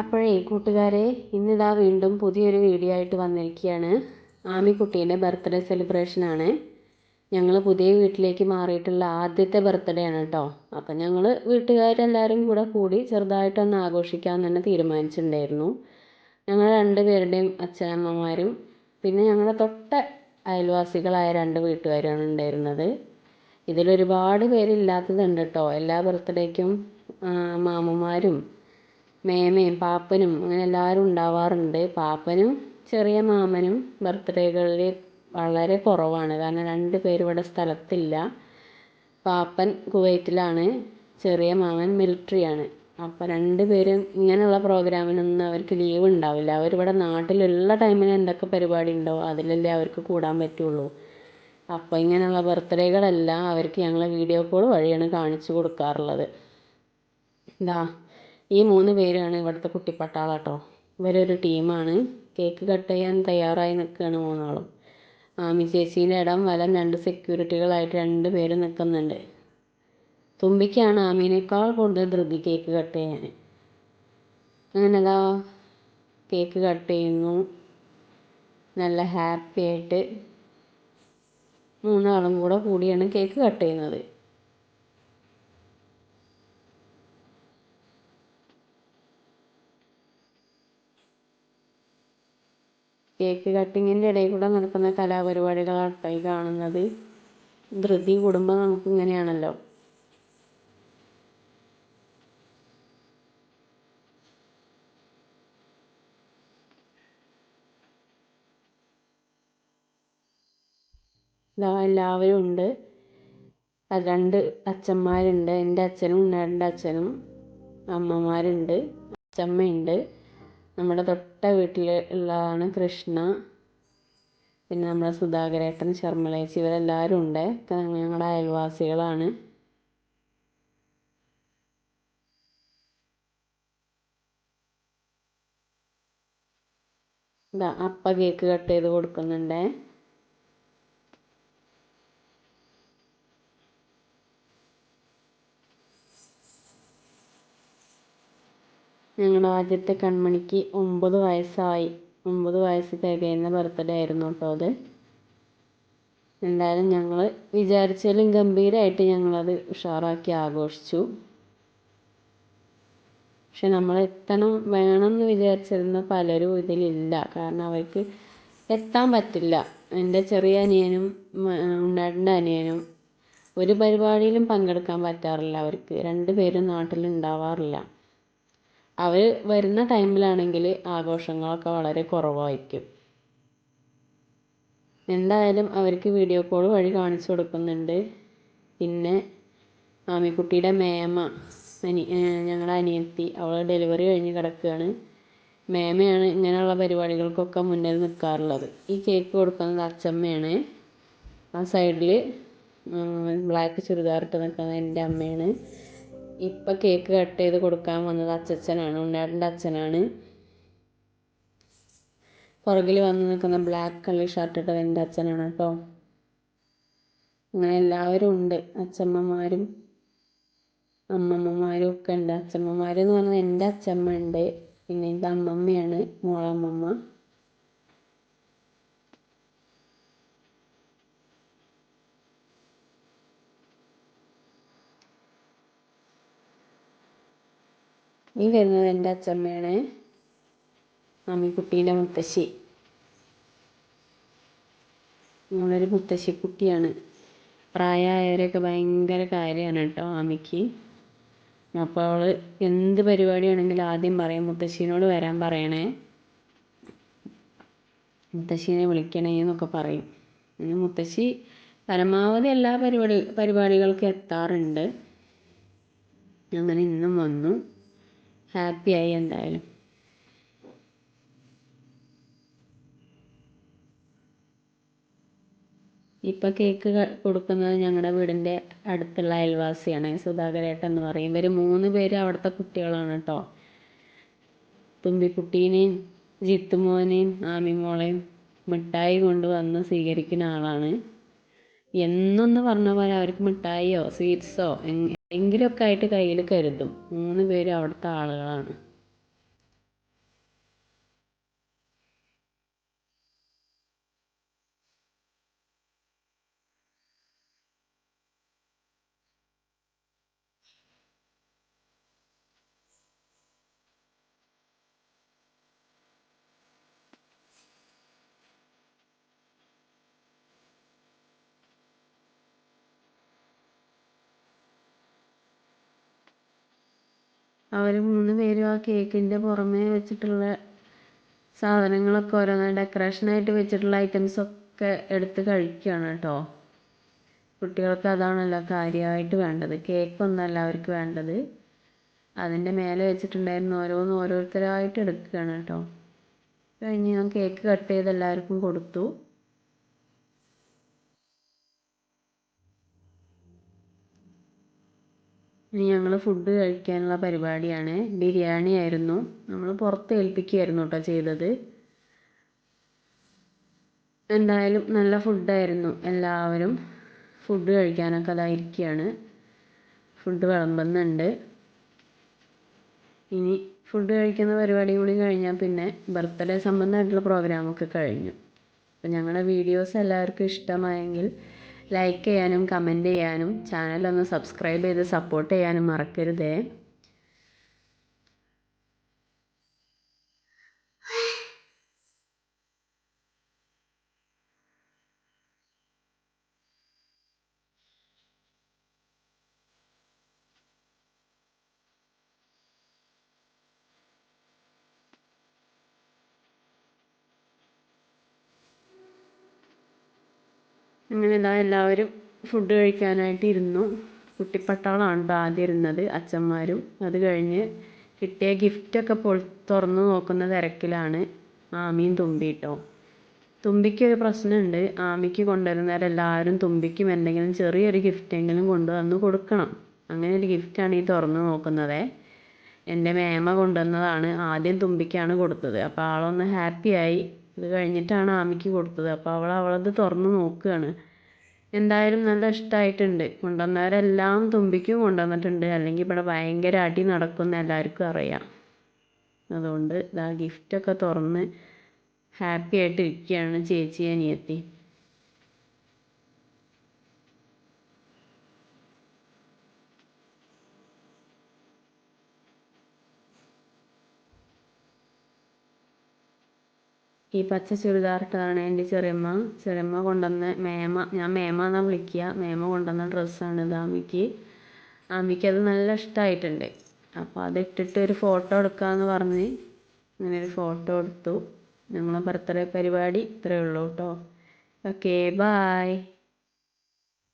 അപ്പോഴേ കൂട്ടുകാരെ ഇന്നിതാ വീണ്ടും പുതിയൊരു വീഡിയോ ആയിട്ട് വന്നിരിക്കുകയാണ്. ആമിക്കുട്ടീന്റെ ബർത്ത്ഡേ സെലിബ്രേഷനാണ് ഞങ്ങൾ പുതിയ വീട്ടിലേക്ക് മാറിയിട്ടുള്ള ആദ്യത്തെ ബർത്ത്ഡേ ആണ് കേട്ടോ. അപ്പം ഞങ്ങൾ വീട്ടുകാരെല്ലാവരും കൂടെ കൂടി ചെറുതായിട്ടൊന്ന് ആഘോഷിക്കാൻ തന്നെ തീരുമാനിച്ചിട്ടുണ്ടായിരുന്നു. ഞങ്ങൾ രണ്ട് പേരുടെയും അച്ഛനമ്മമാരും പിന്നെ ഞങ്ങളുടെ തൊട്ട അയൽവാസികളായ രണ്ട് വീട്ടുകാരാണ് ഉണ്ടായിരുന്നത്. ഇതിലൊരുപാട് പേരില്ലാത്തതുണ്ട് കേട്ടോ. എല്ലാ ബർത്ത്ഡേക്കും മാമന്മാരും മേമയും പാപ്പനും അങ്ങനെ എല്ലാവരും ഉണ്ടാവാറുണ്ട്. പാപ്പനും ചെറിയ മാമനും ബർത്ത്ഡേകളിൽ വളരെ കുറവാണ്. കാരണം രണ്ട് പേരും ഇവിടെ സ്ഥലത്തില്ല. പാപ്പൻ കുവൈറ്റിലാണ് ചെറിയ മാമൻ മിലിട്ടറിയാണ് അപ്പം രണ്ട് പേരും ഇങ്ങനെയുള്ള പ്രോഗ്രാമിനൊന്നും അവർക്ക് ലീവ് ഉണ്ടാവില്ല. അവരിവിടെ നാട്ടിലുള്ള ടൈമിൽ എന്തൊക്കെ പരിപാടി ഉണ്ടോ അതിലല്ലേ അവർക്ക് കൂടാൻ പറ്റുള്ളൂ. അപ്പോൾ ഇങ്ങനെയുള്ള ബർത്ത്ഡേകളെല്ലാം അവർക്ക് ഞങ്ങൾ വീഡിയോ കോൾ വഴിയാണ് കാണിച്ചു കൊടുക്കാറുള്ളത്. ഇതാ ഈ മൂന്ന് പേരാണ് ഇവിടുത്തെ കുട്ടിപ്പട്ടാളം കേട്ടോ ഇവരൊരു ടീമാണ്. കേക്ക് കട്ട് ചെയ്യാൻ തയ്യാറായി നിൽക്കുകയാണ് മൂന്നാളും. ആമി ചേച്ചീന്റെ ഇടം വലം രണ്ട് സെക്യൂരിറ്റികളായിട്ട് രണ്ട് പേര് നിൽക്കുന്നുണ്ട്. തുമ്പിക്കാണ് ആമീനേക്കാൾ കൂടുതൽ ധൃതി കേക്ക് കട്ട് ചെയ്യാൻ. അങ്ങനെ അതാ കേക്ക് കട്ട് ചെയ്യുന്നു. നല്ല ഹാപ്പി ആയിട്ട് മൂന്നാളും കൂടെ കൂടിയാണ് കേക്ക് കട്ട് ചെയ്യുന്നത്. കേക്ക് കട്ടിങ്ങിന്റെ ഇടയിൽ കൂടെ നടക്കുന്ന കലാപരിപാടികളാണ് ഈ കാണുന്നത്. ധൃതി കുടുംബം നമുക്ക് ഇങ്ങനെയാണല്ലോ. ഇതാ എല്ലാവരും ഉണ്ട്. രണ്ട് അച്ഛന്മാരുണ്ട്. എന്റെ അച്ഛനും രണ്ട് അച്ഛനും അമ്മമാരുണ്ട് അച്ഛമ്മയുണ്ട്. നമ്മുടെ തൊട്ട വീട്ടിൽ ഉള്ളതാണ് കൃഷ്ണ. പിന്നെ നമ്മുടെ സുധാകരേട്ടൻ ശർമ്മളേച്ചി ഇവരെല്ലാവരും ഉണ്ട്. ഞങ്ങളുടെ അയൽവാസികളാണ്. ഇതാ അപ്പ കേക്ക് കട്ട് ചെയ്ത് കൊടുക്കുന്നുണ്ടേ. ഞങ്ങളുടെ ആദ്യത്തെ കൺമണിക്ക് ഒമ്പത് വയസ്സായി. ഒമ്പത് വയസ്സ് തികയുന്ന ബർത്ത്ഡേ ആയിരുന്നു കേട്ടോ അത്. എന്തായാലും ഞങ്ങൾ വിചാരിച്ചാലും ഗംഭീരമായിട്ട് ഞങ്ങളത് ഉഷാറാക്കി ആഘോഷിച്ചു. പക്ഷെ നമ്മൾ എത്തണം വേണമെന്ന് വിചാരിച്ചിരുന്ന പലരും ഇതിലില്ല. കാരണം അവർക്ക് എത്താൻ പറ്റില്ല. എന്റെ ചെറിയ അനിയനും ഉണ്ണേട്ടന്റെ അനിയനും ഒരു പരിപാടിയിലും പങ്കെടുക്കാൻ പറ്റാറില്ല അവർക്ക്. രണ്ട് പേരും നാട്ടിലുണ്ടാവാറില്ല. അവർ വരുന്ന ടൈമിലാണെങ്കിൽ ആഘോഷങ്ങളൊക്കെ വളരെ കുറവായിരിക്കും. എന്തായാലും അവർക്ക് വീഡിയോ കോൾ വഴി കാണിച്ചു കൊടുക്കുന്നുണ്ട്. പിന്നെ ആമിക്കുട്ടിയുടെ മേമ അനി ഞങ്ങളുടെ അനിയത്തി അവൾ ഡെലിവറി കഴിഞ്ഞ് കിടക്കുകയാണ്. മേമയാണ് ഇങ്ങനെയുള്ള പരിപാടികൾക്കൊക്കെ മുന്നിൽ നിൽക്കാറുള്ളത് ഈ കേക്ക് കൊടുക്കുന്നത് അച്ചമ്മയാണ് ആ സൈഡിൽ ബ്ലാക്ക് ചുരിദാറിട്ട് നിൽക്കുന്നത് എന്റെ അമ്മയാണ്. ഇപ്പം കേക്ക് കട്ട് ചെയ്ത് കൊടുക്കാൻ വന്നത് അച്ചച്ചനാണ് ഉണ്ണേട്ടന്റെ അച്ഛനാണ്. പുറകിൽ വന്ന് നിൽക്കുന്ന ബ്ലാക്ക് കളർ ഷർട്ട് ഇട്ടത് എന്റെ അച്ഛനാണ് കേട്ടോ. അങ്ങനെ എല്ലാവരും ഉണ്ട് അച്ഛമ്മമാരും അമ്മമ്മമാരും ഒക്കെ ഉണ്ട്. അച്ഛമ്മമാരെന്ന് പറഞ്ഞാൽ എന്റെ അച്ഛമ്മ ഉണ്ട് പിന്നെ എന്റെ അമ്മമ്മയാണ് മോളമ്മമ്മ. ഈ വരുന്നത് എന്റെ അച്ഛമ്മയാണ്. അമ്മിക്കുട്ടീന്റെ മുത്തശ്ശി. നമ്മളൊരു മുത്തശ്ശിക്കുട്ടിയാണ് പ്രായമായവരൊക്കെ ഭയങ്കര കാര്യമാണ് കേട്ടോ മമ്മിക്ക് അപ്പോൾ അവൾ എന്ത് പരിപാടിയാണെങ്കിലും ആദ്യം പറയും മുത്തശ്ശീനോട് വരാൻ പറയണേ. മുത്തശ്ശീനെ വിളിക്കണേ എന്നൊക്കെ പറയും. പിന്നെ മുത്തശ്ശി പരമാവധി എല്ലാ പരിപാടി പരിപാടികൾക്കും എത്താറുണ്ട്. അങ്ങനെ ഇന്നും വന്നു. ഹാപ്പിയായി എന്തായാലും. ഇപ്പം കേക്ക് കൊടുക്കുന്നത് ഞങ്ങളുടെ വീടിന്റെ അടുത്തുള്ള അയൽവാസിയാണ് സുധാകരേട്ടൻ എന്ന് പറയും. ഇവർ മൂന്ന് പേര് അവിടുത്തെ കുട്ടികളാണ് കേട്ടോ തുമ്പിക്കുട്ടീനെയും ജിത്തുമോനെയും ആമിമോളെയും മിഠായി കൊണ്ടുവന്ന് സ്വീകരിക്കുന്ന ആളാണ്. എന്നൊന്ന് പറഞ്ഞ പോലെ അവർക്ക് മിഠായിയോ സ്വീറ്റ്സോ എന്തെങ്കിലുമൊക്കെ ആയിട്ട് കയ്യിൽ കരുതും. മൂന്ന് പേരും അവിടുത്തെ ആളുകളാണ്. അവർ മൂന്ന് പേരും ആ കേക്കിന്റെ പുറമേ വെച്ചിട്ടുള്ള സാധനങ്ങളൊക്കെ ഓരോന്ന് ഡെക്കറേഷനായിട്ട് വെച്ചിട്ടുള്ള ഐറ്റംസൊക്കെ എടുത്ത് കഴിക്കുകയാണ് കേട്ടോ. കുട്ടികൾക്ക് അതാണല്ലോ കാര്യമായിട്ട് വേണ്ടത്. കേക്കൊന്നല്ല അവർക്ക് വേണ്ടത്. അതിന്റെ മേലെ വെച്ചിട്ടുണ്ടായിരുന്ന ഓരോന്ന് ഓരോരുത്തരായിട്ട് എടുക്കുകയാണ് കേട്ടോ. കഴിഞ്ഞ് ഞാൻ കേക്ക് കട്ട് ചെയ്ത് എല്ലാവർക്കും കൊടുത്തു. ഇനി ഞങ്ങൾ ഫുഡ് കഴിക്കാനുള്ള പരിപാടിയാണ്. ബിരിയാണി ആയിരുന്നു. നമ്മൾ പുറത്ത് ഏൽപ്പിക്കുകയായിരുന്നു കേട്ടോ ചെയ്തത്. എന്തായാലും നല്ല ഫുഡായിരുന്നു എല്ലാവരും ഫുഡ് കഴിക്കാനൊക്കെ അതായിരിക്കുകയാണ് ഫുഡ് വിളമ്പുന്നുണ്ട്. ഇനി ഫുഡ് കഴിക്കുന്ന പരിപാടി കൂടി കഴിഞ്ഞാൽ പിന്നെ ബർത്ത്ഡേ സംബന്ധമായിട്ടുള്ള പ്രോഗ്രാമൊക്കെ കഴിഞ്ഞു. അപ്പം ഞങ്ങളുടെ വീഡിയോസ് എല്ലാവർക്കും ഇഷ്ടമായെങ്കിൽ ലൈക്ക് ചെയ്യാനും കമന്റ് ചെയ്യാനും ചാനലൊന്ന് സബ്സ്ക്രൈബ് ചെയ്ത് സപ്പോർട്ട് ചെയ്യാനും മറക്കരുതേ. അങ്ങനെ ഇതാ എല്ലാവരും ഫുഡ് കഴിക്കാനായിട്ട് ഇരുന്നു. കുട്ടിപ്പട്ടാളമാണ് കേട്ടോ ആദ്യം ഇരുന്നത് അച്ഛന്മാരും. അത് കഴിഞ്ഞ് കിട്ടിയ ഗിഫ്റ്റൊക്കെ പൊൾ തുറന്ന് നോക്കുന്ന തിരക്കിലാണ് ആമിയും തുമ്പി കേട്ടോ തുമ്പിക്ക് ഒരു പ്രശ്നമുണ്ട് ആമിക്ക് കൊണ്ടുവരുന്നവർ എല്ലാവരും തുമ്പിക്കും എന്തെങ്കിലും ചെറിയൊരു ഗിഫ്റ്റ് എങ്കിലും കൊണ്ടുവന്ന് കൊടുക്കണം. അങ്ങനെ ഒരു ഗിഫ്റ്റാണ് ഈ തുറന്ന് നോക്കുന്നത്. എന്റെ മേമ കൊണ്ടുവന്നതാണ് ആദ്യം തുമ്പിക്കാണ് കൊടുത്തത്. അപ്പോൾ ആളൊന്ന് ഹാപ്പിയായി ഇത് കഴിഞ്ഞിട്ടാണ് ആമിക്ക് കൊടുത്തത്. അപ്പോൾ അവൾ അവളത് തുറന്ന് നോക്കുകയാണ് എന്തായാലും നല്ല ഇഷ്ടമായിട്ടുണ്ട് കൊണ്ടുവന്നവരെല്ലാം തുമ്പിക്കും കൊണ്ടുവന്നിട്ടുണ്ട്. അല്ലെങ്കിൽ ഇവിടെ ഭയങ്കര അടി നടക്കുമെന്ന് എല്ലാവർക്കും അറിയാം. അതുകൊണ്ട് ഇതാ ഗിഫ്റ്റൊക്കെ തുറന്ന് ഹാപ്പി ആയിട്ട് ഇരിക്കുകയാണ് ചേച്ചി അനിയത്തി. ഈ പച്ച ചുരിദാറിട്ടതാണ് എന്റെ ചെറിയമ്മ. ചെറിയമ്മ കൊണ്ടുവന്ന മേമ. ഞാൻ മേമ എന്നാണ് വിളിക്കുക. മേമ കൊണ്ടുവന്ന ഡ്രസ്സാണ് ഇത് ആമിക്ക്. ആമിക്ക് അത് നല്ല ഇഷ്ടമായിട്ടുണ്ട് അപ്പോൾ അതിട്ടിട്ട് ഒരു ഫോട്ടോ എടുക്കാമെന്ന് പറഞ്ഞ് ഇങ്ങനെ ഒരു ഫോട്ടോ എടുത്തു. ഞങ്ങളെ ബർത്ത്ഡേ പരിപാടി ഇത്രയേ ഉള്ളൂ കേട്ടോ. Okay bye